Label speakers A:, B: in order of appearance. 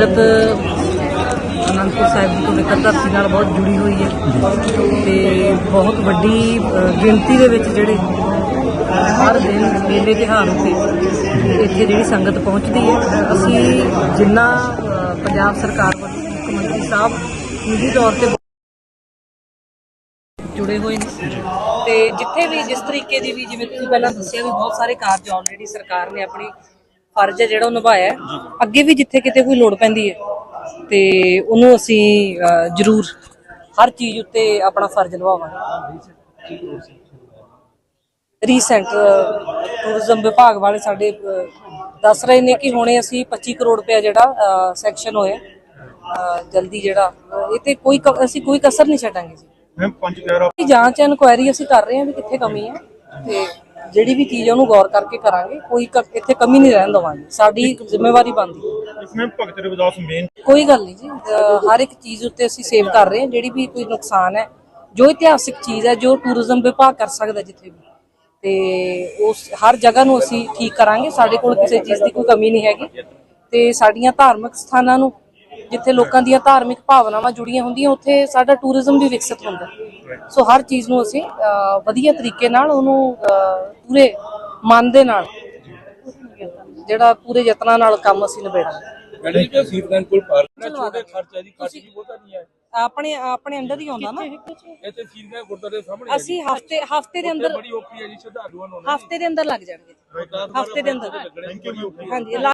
A: ਸੰਗਤ ਅਨੰਦਪੁਰ ਸਾਹਿਬ ਦੀ ਪਵਿੱਤਰ ਧਰਤੀ ਨਾਲ ਬਹੁਤ ਜੁੜੀ ਹੋਈ ਹੈ ਤੇ ਬਹੁਤ ਵੱਡੀ ਗਿਣਤੀ ਦੇ ਵਿੱਚ ਜਿਹੜੇ ਹਰ ਦਿਨ ਮੇਲੇ ਤਿਹਾਰ ਉੱਤੇ ਇੱਥੇ ਜਿਹੜੀ ਸੰਗਤ ਪਹੁੰਚਦੀ ਹੈ। ਅਸੀਂ ਜਿੰਨਾ ਪੰਜਾਬ ਸਰਕਾਰ ਵੱਲੋਂ ਮੁੱਖ ਮੰਤਰੀ ਸਾਹਿਬ ਨਿੱਜੀ ਤੌਰ ਤੇ ਜੁੜੇ ਹੋਏ ਨੇ ਤੇ ਜਿੱਥੇ ਵੀ ਜਿਸ ਤਰੀਕੇ ਦੀ ਵੀ ਜਿਵੇਂ ਤੁਸੀਂ ਪਹਿਲਾਂ ਦੱਸਿਆ ਵੀ ਬਹੁਤ ਸਾਰੇ ਕਾਰਜ ਆਲਰੇਡੀ ਸਰਕਾਰ ਨੇ ਆਪਣੀ ਫਰਜ਼ ਹੈ ਜਿਹੜਾ ਉਹ ਨਿਭਾਇਆ ਹੈ। ਅੱਗੇ ਵੀ ਜਿੱਥੇ ਕਿਤੇ ਕੋਈ ਲੋੜ ਪੈਂਦੀ ਹੈ ਤੇ ਉਹਨੂੰ ਅਸੀਂ ਜ਼ਰੂਰ ਹਰ ਚੀਜ਼ ਉੱਤੇ ਆਪਣਾ ਫਰਜ਼ ਨਿਭਾਵਾਂਗੇ। ਰੀਸੈਂਟ ਟੂਰਿਜ਼ਮ ਵਿਭਾਗ ਵਾਲੇ ਸਾਡੇ ਦੱਸ ਰਹੇ ਨੇ ਕਿ ਹੁਣੇ ਅਸੀਂ 25 ਕਰੋੜ ਰੁਪਇਆ ਜਿਹੜਾ ਸੈਕਸ਼ਨ ਹੋਇਆ। ਜਲਦੀ ਜਿਹੜਾ ਇਹ ਤੇ ਕੋਈ ਅਸੀਂ ਕੋਈ ਕਸਰ ਨਹੀਂ ਛੱਡਾਂਗੇ ਜੀ।
B: ਮੈਮ 5000
A: ਇਹ ਜਾਂਚ ਇਨਕੁਆਇਰੀ ਅਸੀਂ ਕਰ ਰਹੇ ਹਾਂ ਵੀ ਕਿੱਥੇ ਕਮੀ ਹੈ ਤੇ ਜਿਹੜੀ ਵੀ ਚੀਜ਼ ਉਹਨੂੰ ਗੌਰ ਕਰਕੇ ਕਰਾਂਗੇ ਕੋਈ ਕ- ਇੱਥੇ ਕਮੀ ਨਹੀਂ ਰਹਿਣ ਦਵਾਂਗੇ। ਸਾਡੀ ਜ਼ਿੰਮੇਵਾਰੀ ਬਣਦੀ ਹੈ।
B: ਇਸ ਮੈਮ ਭਗਤ ਰਵਿਦਾਸ ਮੇਨ
A: ਕੋਈ ਗੱਲ ਨਹੀਂ ਜੀ ਅਹ ਹਰ ਇੱਕ ਚੀਜ਼ ਉੱਤੇ ਅਸੀਂ ਸੇਵ ਕਰ ਰਹੇ ਹਾਂ ਜਿਹੜੀ ਵੀ ਕੋਈ ਨੁਕਸਾਨ ਹੈ ਜੋ ਇਤਿਹਾਸਿਕ ਚੀਜ਼ ਹੈ ਜੋ ਟੂਰਿਜ਼ਮ ਵਿਭਾਗ ਕਰ ਸਕਦਾ ਜਿੱਥੇ ਵੀ। ਤੇ ਉਸ ਹਰ ਜਗ੍ਹਾ ਨੂੰ ਅਸੀਂ ਠੀਕ ਕਰਾਂਗੇ ਸਾਡੇ ਕੋਲ ਕਿਸੇ ਚੀਜ਼ ਦੀ ਕੋਈ ਕਮੀ ਨਹੀਂ ਹੈਗੀ। ਤੇ ਸਾਡੀਆਂ ਧਾਰਮਿਕ ਸਥਾਨਾਂ ਨੂੰ ਜਿੱਥੇ ਲੋਕਾਂ ਦੀਆਂ ਧਾਰਮਿਕ ਭਾਵਨਾਵਾਂ ਜੁੜੀਆਂ ਹੁੰਦੀਆਂ ਉੱਥੇ ਸਾਡਾ ਟੂਰਿਜ਼ਮ ਵੀ ਵਿਕਸਿਤ ਹੁੰਦਾ। ਸੋ ਹਰ ਚੀਜ਼ ਨੂੰ ਅਸੀਂ ਵਧੀਆ ਤਰੀਕੇ ਨਾਲ ਉਹਨੂੰ ਪੂਰੇ ਮਨ ਦੇ ਨਾਲ ਜਿਹੜਾ ਪੂਰੇ ਯਤਨਾਂ ਨਾਲ ਕੰਮ ਅਸੀਂ ਨਿਬੇੜਾਂਗੇ।
C: ਮੈਡਮ ਜੀ ਸੀਤਾਂ ਕੋਲ ਪਾਰਕ ਛੋਟੇ ਖਰਚ ਜੀ ਖਰਚ ਵੀ ਬਹੁਤਾ ਨਹੀਂ ਹੈ।
A: ਆਪਣੇ ਆਪਣੇ ਅੰਦਰ ਹੀ ਆਉਂਦਾ ਨਾ।
C: ਇੱਥੇ ਸੀਤਾਂ ਗੁਰਦੁਆਰੇ ਦੇ ਸਾਹਮਣੇ
A: ਅਸੀਂ ਹਫ਼ਤੇ ਹਫ਼ਤੇ ਦੇ ਅੰਦਰ
C: ਬੜੀ ਔਖੀ ਹੈ ਜੀ ਸ਼ਰਧਾਲੂਆਂ ਨੂੰ
A: ਹਫ਼ਤੇ ਦੇ ਅੰਦਰ ਲੱਗ ਜਾਣਗੇ। ਹਫ਼ਤੇ ਦੇ ਅੰਦਰ।
B: ਥੈਂਕ ਯੂ
A: ਹਾਂਜੀ